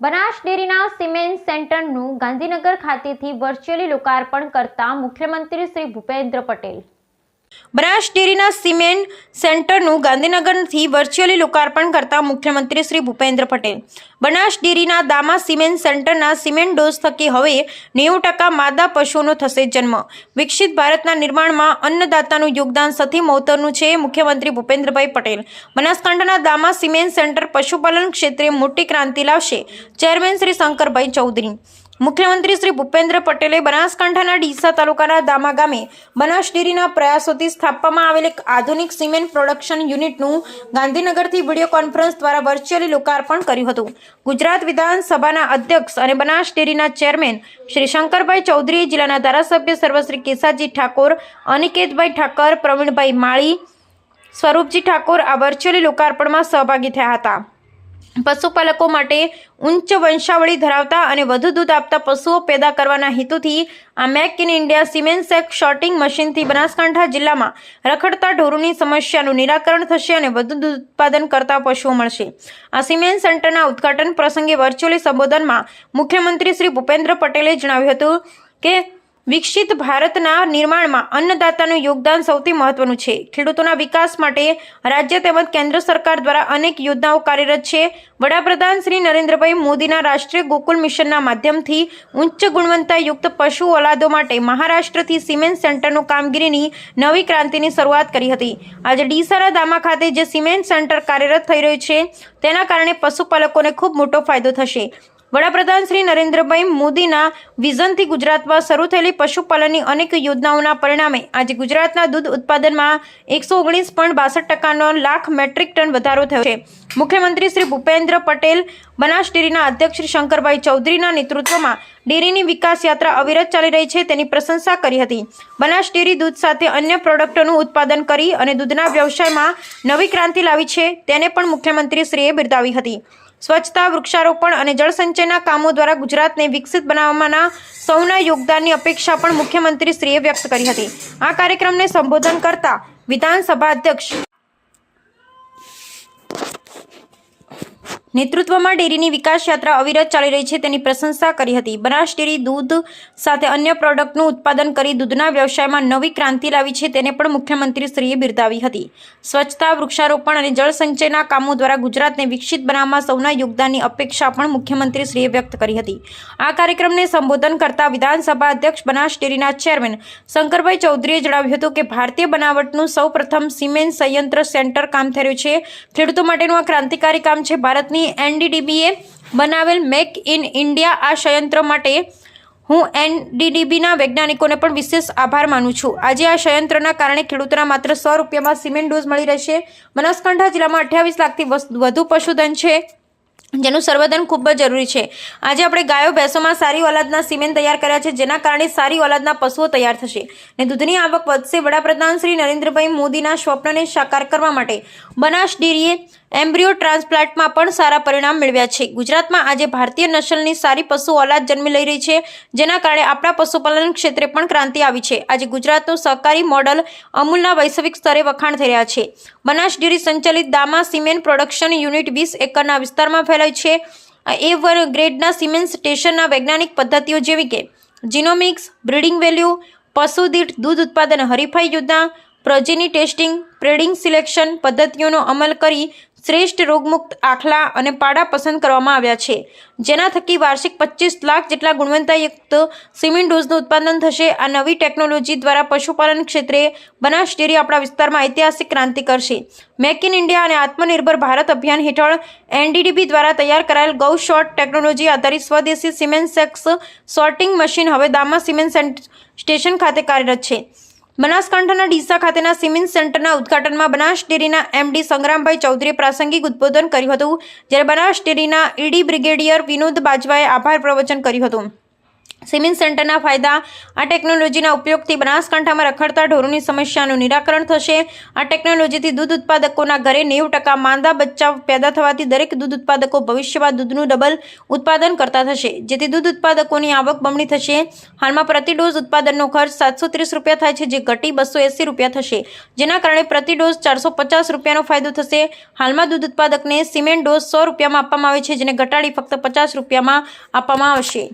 બનાસ ડેરીના સિમેન્ટ સેન્ટરનું ગાંધીનગર ખાતેથી વર્ચ્યુઅલી લોકાર્પણ કરતા મુખ્યમંત્રી શ્રી ભૂપેન્દ્ર પટેલ બનાસ ડેરીના સિમેન્ટ સેન્ટરનું ગાંધીનગરથી વર્ચ્યુઅલી લોકાર્પણ કરતા મુખ્યમંત્રી શ્રી ભૂપેન્દ્ર પટેલ. બનાસ ડેરીના દામા સિમેન્ટ સેન્ટરના સિમેન્ટ ડોઝ થકી હવે નેવું ટકા માદા પશુઓનો થશે જન્મ. વિકસિત ભારતના નિર્માણમાં અન્નદાતાનું યોગદાન સથી મહત્વનું છે મુખ્યમંત્રી ભૂપેન્દ્રભાઈ પટેલ. બનાસકાંઠાના દામા સિમેન્ટ સેન્ટર પશુપાલન ક્ષેત્રે મોટી ક્રાંતિ લાવશે. ચેરમેન શ્રી શંકરભાઈ ચૌધરી. મુખ્યમંત્રી શ્રી ભૂપેન્દ્ર પટેલે બનાસકાંઠાના ડીસા તાલુકાના દામા ગામે બનાસ ડેરીના પ્રયાસોથી સ્થાપવામાં આવેલ એક આધુનિક સિમેન્ટ પ્રોડક્શન યુનિટનું ગાંધીનગરથી વીડિયો કોન્ફરન્સ દ્વારા વર્ચ્યુઅલી લોકાર્પણ કર્યું હતું. ગુજરાત વિધાનસભાના અધ્યક્ષ અને બનાસ ડેરીના ચેરમેન શ્રી શંકરભાઈ ચૌધરી, જિલ્લાના ધારાસભ્ય સર્વશ્રી કેસાજી ઠાકોર, અનિકેતભાઈ ઠાકર, પ્રવીણભાઈ માળી, સ્વરૂપજી ઠાકોર આ વર્ચ્યુઅલી લોકાર્પણમાં સહભાગી થયા હતા. પશુપાલકો માટે ઉચ્ચ વંશાવળી ધરાવતા અને વધુ દૂધ આપતા પશુઓ પેદા કરવાના હેતુથી આ make in India cement sack sorting મશીનથી Banaskantha જિલ્લામાં રખડતા ઢોરોની સમસ્યાનું નિરાકરણ થશે અને વધુ દૂધ ઉત્પાદન કરતા પશુઓ મળશે. આ સિમેન્ટ સેન્ટરના ઉદ્ઘાટન પ્રસંગે વર્ચ્યુઅલી સંબોધનમાં મુખ્યમંત્રી શ્રી ભૂપેન્દ્ર પટેલે જણાવ્યું હતું કે વિકસિત ભારતના નિર્માણમાં અન્નદાતાનું યોગદાન સૌથી મહત્વનું છે. ખેડૂતોના વિકાસ માટે રાજ્ય તેમજ કેન્દ્ર સરકાર દ્વારા અનેક યોજનાઓ કાર્યરત છે. વડાપ્રધાન શ્રી નરેન્દ્રભાઈ મોદીના રાષ્ટ્રીય ગોકુલ મિશનના માધ્યમથી ઉચ્ચ ગુણવત્તાયુક્ત પશુ ઓલાદો માટે મહારાષ્ટ્રથી સિમેન્ટ સેન્ટરનું કામગીરીની નવી ક્રાંતિની શરૂઆત કરી હતી. આજે ડીસારા દામા ખાતે જે સિમેન્ટ સેન્ટર કાર્યરત થઈ રહ્યું છે, તેના કારણે પશુપાલકોને ખૂબ મોટો ફાયદો થશે. વડાપ્રધાન શ્રી નરેન્દ્રભાઈ મોદીના વિઝનથી ગુજરાતમાં શરૂ થયેલી પશુપાલનની અનેક યોજનાઓના પરિણામે આજે ગુજરાતના દૂધ ઉત્પાદનમાં એકસો ઓગણીસ પોઈન્ટ બાસઠ ટકાનો લાખ મેટ્રિક ટન વધારો થયો છે. મુખ્યમંત્રી શ્રી ભૂપેન્દ્ર પટેલ બનાસ ડેરીના અધ્યક્ષ શ્રી શંકરભાઈ ચૌધરીના નેતૃત્વમાં ડેરીની વિકાસ યાત્રા અવિરત ચાલી રહી છે, તેની પ્રશંસા કરી હતી. બનાસ ડેરી દૂધ સાથે અન્ય પ્રોડક્ટોનું ઉત્પાદન કરી અને દૂધના વ્યવસાયમાં નવી ક્રાંતિ લાવી છે, તેને પણ મુખ્યમંત્રીશ્રીએ બિરદાવી હતી. સ્વચ્છતા, વૃક્ષારોપણ અને જળસંચયના કામો દ્વારા ગુજરાતને વિકસિત બનાવવાના સૌના યોગદાનની અપેક્ષા પણ મુખ્યમંત્રીશ્રીએ વ્યક્ત કરી હતી. આ કાર્યક્રમને સંબોધન કરતા વિધાનસભા અધ્યક્ષ નેતૃત્વમાં ડેરીની વિકાસ યાત્રા અવિરત ચાલી રહી છે, તેની પ્રશંસા કરી હતી. બનાસ ડેરી દૂધ સાથે અન્ય પ્રોડક્ટનું ઉત્પાદન કરી દૂધના વ્યવસાયમાં નવી ક્રાંતિ લાવી છે, તેને પણ મુખ્યમંત્રીશ્રીએ બિરદાવી હતી. સ્વચ્છતા, વૃક્ષારોપણ અને જળસંચયના કામો દ્વારા ગુજરાતને વિકસિત બનાવવામાં સૌના યોગદાનની અપેક્ષા પણ મુખ્યમંત્રીશ્રીએ વ્યક્ત કરી હતી. આ કાર્યક્રમને સંબોધન કરતા વિધાનસભા અધ્યક્ષ બનાસ ડેરીના ચેરમેન શંકરભાઈ ચૌધરીએ જણાવ્યું હતું કે, ભારતીય બનાવટનું સૌ પ્રથમ સિમેન્ટ સંયંત્ર સેન્ટર કામ રહ્યું છે. ખેડૂતો માટેનું આ ક્રાંતિકારી કામ છે. ભારતની એનડીડીબીએ બનાવેલ મેક ઇન ઇન્ડિયા આ સંયંત્ર માટે હું એનડીડીબીના વૈજ્ઞાનિકોને પણ વિશેષ આભાર માનું છું. આજે આ સંયંત્રના કારણે ખેડૂતોના માત્ર સો રૂપિયામાં સિમેન્ટ ડોઝ મળી રહેશે. બનાસકાંઠા જિલ્લામાં અઠ્યાવીસ લાખથી વધુ પશુધન છે, જેનું સંવર્ધન ખૂબ જ જરૂરી છે. આજે આપણે ગાયો, ભેંસોમાં સારી ઓલાદના સિમેન્ટ તૈયાર કર્યા છે, જેના કારણે સારી ઓલાદના પશુઓ તૈયાર થશે. અને દૂધની આવક વધશે. વડાપ્રધાન શ્રી નરેન્દ્રભાઈ મોદીના સ્વપ્નને સાકાર કરવા માટે બનાસ ડેરીએ એમ્બ્રિયો ટ્રાન્સપ્લાન્ટમાં પણ સારા પરિણામ મેળવ્યા છે. ગુજરાતમાં આજે ભારતીય નસલની સારી પશુ ઓલાદ જન્મી લઈ રહી છે, જેના કારણે આપણા પશુપાલન ક્ષેત્રે પણ ક્રાંતિ આવી છે. આજે ગુજરાતનું સહકારી મોડલ અમૂલના વૈશ્વિક સ્તરે વખાણ થઈ રહ્યા છે. બનાસ ડેરી સંચાલિત દામા સિમેન્ટ પ્રોડક્શન યુનિટ વીસ એકરના વિસ્તારમાં ફેલાય છે. એ વન ગ્રેડના સિમેન્ટ સ્ટેશનના વૈજ્ઞાનિક પદ્ધતિઓ જેવી કે જીનોમિક્સ, બ્રીડિંગ વેલ્યુ, પશુ દીઠ દૂધ ઉત્પાદન હરીફાઈ યોજના પ્રજીની ટેસ્ટિંગ પ્રેડિંગ સિલેક્શન પદ્ધતિઓનો અમલ કરી શ્રેષ્ઠ રોગમુક્ત આખલા અને પાડા પસંદ કરવામાં આવ્યા છે. જેના થકી વાર્ષિક પચીસ લાખ જેટલા ગુણવત્તાયુક્ત સિમેન્ટ ડોઝનું ઉત્પાદન થશે. આ નવી ટેકનોલોજી દ્વારા પશુપાલન ક્ષેત્રે બનાસ ડેરી આપણા વિસ્તારમાં ઐતિહાસિક ક્રાંતિ કરશે. મેક ઇન ઇન્ડિયા અને આત્મનિર્ભર ભારત અભિયાન હેઠળ એનડીડીબી દ્વારા તૈયાર કરાયેલ ગૌ શોર્ટ ટેકનોલોજી આધારિત સ્વદેશી સિમેન્ટ સેક્સ સોર્ટિંગ મશીન હવે દામા સિમેન્ટ સ્ટેશન ખાતે કાર્યરત છે. બનાસકાંઠાના ડીસા ખાતેના સિમેન્ટ સેન્ટરના ઉદ્ઘાટનમાં બનાસ ડેરીના એમડી સંગ્રામભાઈ ચૌધરીએ પ્રાસંગિક ઉદબોધન કર્યું હતું. જ્યારે બનાસ ડેરીના ઈડી બ્રિગેડિયર વિનોદ બાજવાએ આભાર પ્રવચન કર્યું હતું. સિમેન્ટ સેન્ટરના ફાયદા, આ ટેકનોલોજીના ઉપયોગથી બનાસકાંઠામાં રખડતા ઢોરોની સમસ્યાનું નિરાકરણ થશે. આ ટેકનોલોજીથી દૂધ ઉત્પાદકોના ઘરે નેવું ટકા માંદા બચ્ચા પેદા થવાથી દરેક દૂધ ઉત્પાદકો ભવિષ્યમાં દૂધનું ડબલ ઉત્પાદન કરતા થશે. જેથી દૂધ ઉત્પાદકોની આવક બમણી થશે. હાલમાં પ્રતિ ડોઝ ઉત્પાદનનો ખર્ચ સાતસો ત્રીસ રૂપિયા થાય છે, જે ઘટી બસો એંસી રૂપિયા થશે. જેના કારણે પ્રતિ ડોઝ ચારસો પચાસ રૂપિયાનો ફાયદો થશે. હાલમાં દૂધ ઉત્પાદકને સિમેન્ટ ડોઝ સો રૂપિયામાં આપવામાં આવે છે, જેને ઘટાડી ફક્ત પચાસ રૂપિયામાં આપવામાં આવશે.